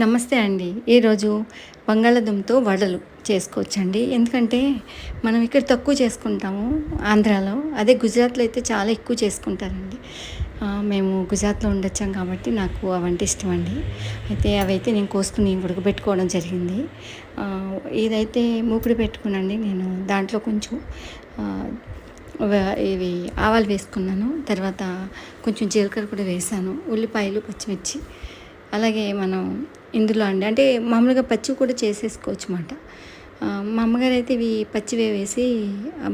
నమస్తే అండి. ఈరోజు బంగాళాదుంపతో వడలు చేసుకోవచ్చండి. ఎందుకంటే మనం ఇక్కడ తక్కువ చేసుకుంటాము ఆంధ్రాలో. అదే గుజరాత్లో అయితే చాలా ఎక్కువ చేసుకుంటారండి. మేము గుజరాత్లో ఉండొచ్చాం కాబట్టి నాకు అవంటే ఇష్టం అండి అయితే అవైతే నేను కోసుకుని ఉడకబెట్టుకోవడం జరిగింది. ఇదైతే మూకుడు పెట్టుకున్నాండి నేను దాంట్లో కొంచెం ఇవి ఆవాలు వేసుకున్నాను. తర్వాత కొంచెం జీలకర్ర కూడా వేసాను. ఉల్లిపాయలు పచ్చిమిర్చి అలాగే మనం ఇందులో అండి. అంటే మామూలుగా పచ్చి కూడా చేసేసుకోవచ్చు అన్నమాట మా అమ్మగారు అయితే ఇవి పచ్చివే వేసి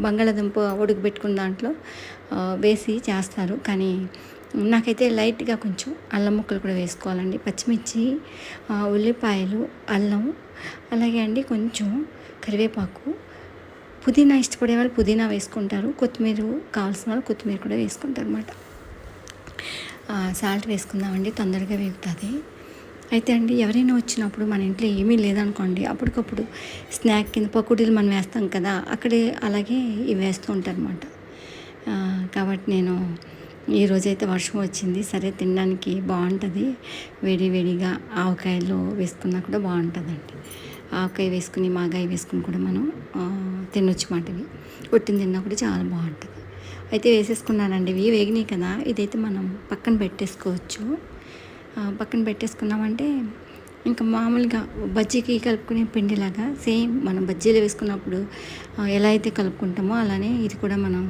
బంగాళాదుంప ఉడకబెట్టుకున్న దాంట్లో వేసి చేస్తారు. కానీ నాకైతే లైట్గా కొంచెం అల్లం ముక్కలు కూడా వేసుకోవాలండి. పచ్చిమిర్చి ఉల్లిపాయలు అల్లం అలాగే అండి కొంచెం కరివేపాకు పుదీనా ఇష్టపడే వాళ్ళు పుదీనా వేసుకుంటారు. కొత్తిమీర కావాల్సిన వాళ్ళు కొత్తిమీర కూడా వేసుకుంటారు అనమాట సాల్ట్ వేసుకుందామండి తొందరగా వేగుతుంది. అయితే అండి ఎవరైనా వచ్చినప్పుడు మన ఇంట్లో ఏమీ లేదనుకోండి అప్పటికప్పుడు స్నాక్ కింద పకోడీలు మనం వేస్తాం కదా అక్కడే అలాగే ఇవి వేస్తూ ఉంటారు అనమాట కాబట్టి నేను ఈరోజైతే వర్షం వచ్చింది సరే తినడానికి బాగుంటుంది వేడి వేడిగా ఆవకాయలు వేసుకున్నా కూడా బాగుంటుందండి. ఆవకాయ వేసుకుని మాగాయ వేసుకుని కూడా మనం తినొచ్చు మాట ఇవి కొట్టిన తిన్నా కూడా చాలా బాగుంటుంది. అయితే వేసేసుకున్నానండి. ఇవి వేగినాయి కదా ఇదైతే మనం పక్కన పెట్టేసుకోవచ్చు. పక్కన పెట్టేసుకున్నామంటే ఇంకా మామూలుగా బజ్జీకి కలుపుకునే పిండిలాగా సేమ్ మనం బజ్జీలు వేసుకున్నప్పుడు ఎలా అయితే కలుపుకుంటామో అలానే ఇది కూడా మనం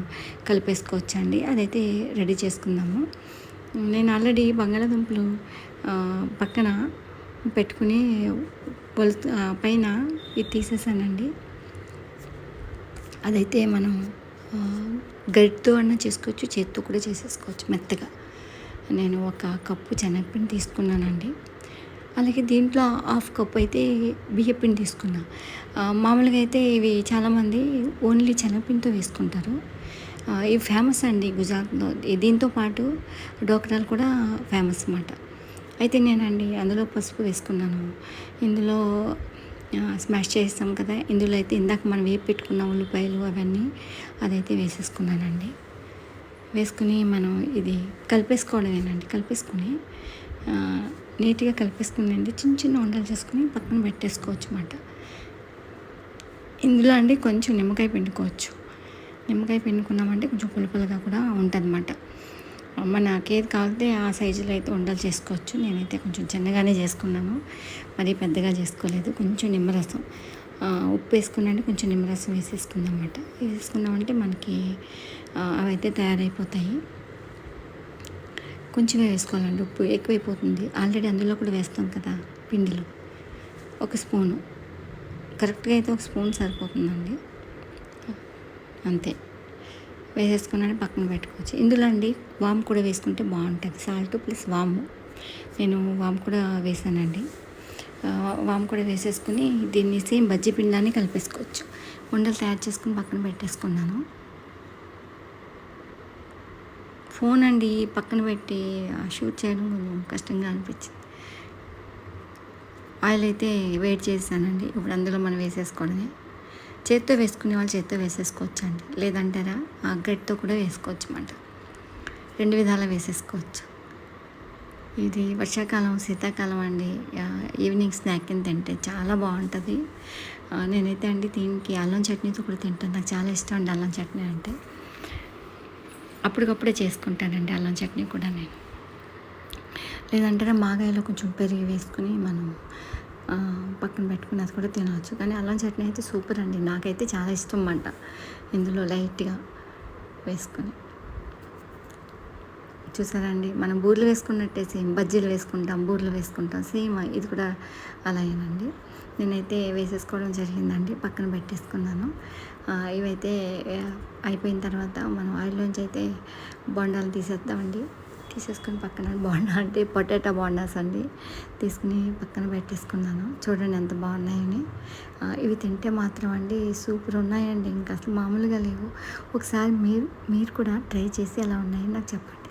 కలిపేసుకోవచ్చు అండి అదైతే రెడీ చేసుకుందాము. నేను ఆల్రెడీ బంగాళాదుంపలు పక్కన పెట్టుకుని పొలు పైన ఇది తీసేసానండి. అదైతే మనం గరిటితో అన్న చేసుకోవచ్చు చేత్తో కూడా చేసేసుకోవచ్చు మెత్తగా. నేను ఒక కప్పు శనగపిండి తీసుకున్నానండి. అలాగే దీంట్లో హాఫ్ కప్ అయితే బియ్యపిండి తీసుకున్నా. మామూలుగా అయితే ఇవి చాలామంది ఓన్లీ శనగపిండితో వేసుకుంటారు. ఇవి ఫేమస్ అండి గుజరాత్లో. దీంతో పాటు డోక్రాలు కూడా ఫేమస్ అన్నమాట. అయితే నేనండి అందులో పసుపు వేసుకున్నాను. ఇందులో స్మాష్ చేస్తాం కదా. ఇందులో అయితే ఇందాక మనం వేపు పెట్టుకున్న ఉల్లిపాయలు అవన్నీ అదైతే వేసేసుకున్నానండి. వేసుకుని మనం ఇది కలిపేసుకోవడమేనండి. కలిపేసుకుని నీట్గా కలిపేసుకునండి చిన్న చిన్న వంటలు చేసుకుని పక్కన పెట్టేసుకోవచ్చు అన్నమాట. ఇందులో అండి కొంచెం నిమ్మకాయ పిండుకోవచ్చు. నిమ్మకాయ పిండుకున్నామంటే కొంచెం పులుపులుగా కూడా ఉంటుంది అన్నమాట అమ్మ నాకేది కావాలంటే ఆ సైజులో అయితే ఉండలు చేసుకోవచ్చు. నేనైతే కొంచెం చిన్నగానే చేసుకున్నాను. మరీ పెద్దగా చేసుకోలేదు. కొంచెం నిమ్మరసం. ఉప్పు వేసుకున్నాంటే కొంచెం నిమ్మరసం వేసేసుకుందాం అన్నమాట. వేసేసుకున్నామంటే మనకి అవైతే తయారైపోతాయి. కొంచెమే వేసుకోవాలండి ఉప్పు. ఎక్కువైపోతుంది. ఆల్రెడీ అందులో కూడా వేస్తాం కదా పిండిలో. ఒక స్పూను. కరెక్ట్గా అయితే ఒక స్పూన్ సరిపోతుందండి. అంతే. వేసేసుకున్నాను పక్కన పెట్టుకోవచ్చు. ఇందులో అండి వామ్ కూడా వేసుకుంటే బాగుంటుంది. సాల్ట్ ప్లస్ వాము. నేను వామ్ కూడా వేసానండి. వామ్ కూడా వేసేసుకుని దీన్ని సేమ్ బజ్జీ పిండాన్ని కలిపేసుకోవచ్చు. ఉండలు తయారు చేసుకుని పక్కన పెట్టేసుకున్నాను. ఫోన్ అండి పక్కన పెట్టి షూట్ చేయడం కొంచెం కష్టంగా అనిపించింది. ఆయిల్ అయితే వెయిట్ చేశానండి. ఇప్పుడు అందులో మనం వేసేసుకోవడమే. చేత్తో వేసుకునే వాళ్ళు చేత్తో వేసేసుకోవచ్చు అండి లేదంటారా? ఆ గట్టితో కూడా వేసుకోవచ్చు అన్నమాట రెండు విధాలా వేసేసుకోవచ్చు. ఇది వర్షాకాలం శీతాకాలం అండి. ఈవినింగ్ స్నాక్ కింద తింటే చాలా బాగుంటుంది. నేనైతే అండి దీనికి అల్లం చట్నీతో కూడా తింటాను. నాకు చాలా ఇష్టం అండి అల్లం చట్నీ అంటే. అప్పటికప్పుడే చేసుకుంటానండి అల్లం చట్నీ కూడా నేను. లేదంటే మాగాయలో కొంచెం పెరిగి వేసుకుని మనం పక్కన పెట్టుకుని అది కూడా తినవచ్చు. కానీ అల్లం చట్నీ అయితే సూపర్ అండి. నాకైతే చాలా ఇష్టం అంట ఇందులో లైట్గా వేసుకొని. చూసారండి మనం బూర్లు వేసుకున్నట్టే సేమ్. బజ్జీలు వేసుకుంటాం బూర్లు వేసుకుంటాం. సేమ్ ఇది కూడా అలాగేనండి. నేనైతే వేసేసుకోవడం జరిగిందండి. పక్కన పెట్టేసుకున్నాను. ఇవైతే అయిపోయిన తర్వాత మనం ఆయిల్లోంచి అయితే బొండాలు తీసేద్దామండి. తీసేసుకొని పక్కన బోండా అంటే పొటాటో బోండాస్ అండి. తీసుకుని పక్కన పెట్టేసుకున్నాను. చూడండి ఎంత బాగున్నాయని. ఇవి తింటే మాత్రం అండి సూపర్ ఉన్నాయండి. ఇంకా అసలు మామూలుగా లేవు. ఒకసారి మీరు మీరు కూడా ట్రై చేసి ఎలా ఉన్నాయని నాకు చెప్పండి.